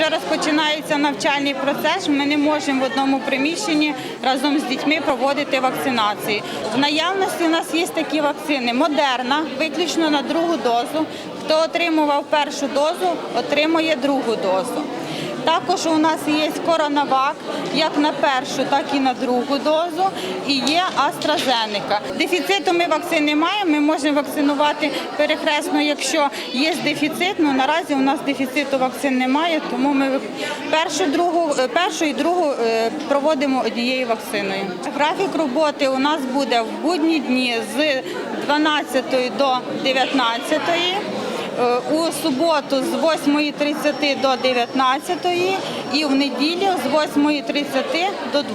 вже розпочинається навчальний процес. Ми не можемо в одному приміщенні разом з дітьми проводити вакцинації. В наявності у нас є такі вакцини. Модерна, виключно на другу дозу. Хто отримував першу дозу, отримує другу дозу. Також у нас є коронавак, як на першу, так і на другу дозу. І є AstraZeneca. Дефіциту ми вакцин не маємо. Ми можемо вакцинувати перехресно, якщо є дефіцит. Ну наразі у нас дефіциту вакцин немає, тому ми першу, другу, е, першу і другу е, проводимо однією вакциною. Графік роботи у нас буде в будні дні з 12 до 19. Е, У суботу з 8.30 до 19 і в неділю з 8.30 до 2.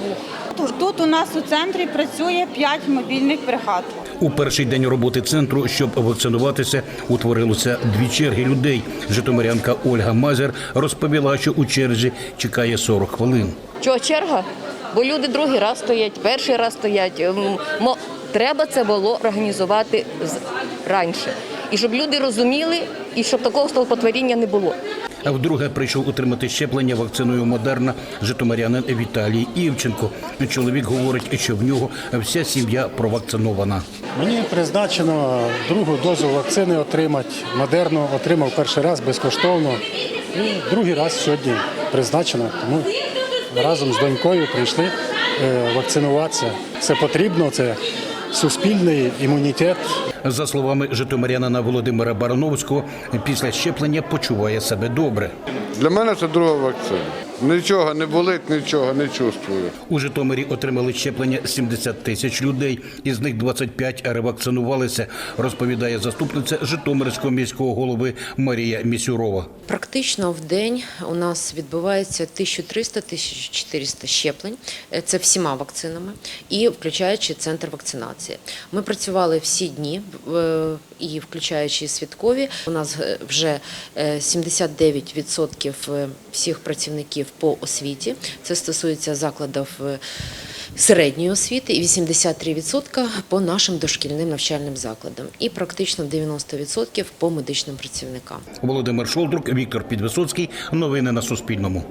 Тут- у нас у центрі працює 5 мобільних бригад. У перший день роботи центру, щоб вакцинуватися, утворилося дві черги людей. Житомирянка Ольга Мазер розповіла, що у черзі чекає 40 хвилин. Чого черга? Бо люди другий раз стоять, перший раз стоять. Мо- Треба це було організувати з- раніше. І щоб люди розуміли, і щоб такого столпотворіння не було. А вдруге прийшов отримати щеплення вакциною Модерна житомирянин Віталій Івченко. Чоловік говорить, що в нього вся сім'я провакцинована. Мені призначено другу дозу вакцини отримати. Модерну отримав перший раз безкоштовно. І другий раз сьогодні призначено. Тому разом з донькою прийшли е, вакцинуватися. Це потрібно, це суспільний імунітет. За словами житомирянина Володимира Барановського, після щеплення почуває себе добре. Для мене це друга вакцина. Нічого не болить, нічого не чувствую. У Житомирі отримали щеплення 70 тисяч людей, із них 25 ревакцинувалися, розповідає заступниця Житомирського міського голови Марія Місюрова. Практично в день у нас відбувається 1300-1400 щеплень. Е, Це всіма вакцинами і включаючи центр вакцинації. Ми працювали всі дні і включаючи святкові. У нас е, вже е, 79% всіх працівників по освіті. Це стосується закладів. е, Середньої освіти і 83% по нашим дошкільним навчальним закладам, і практично 90% по медичним працівникам. Володимир Шолдрук, Віктор Підвисоцький. Новини на Суспільному.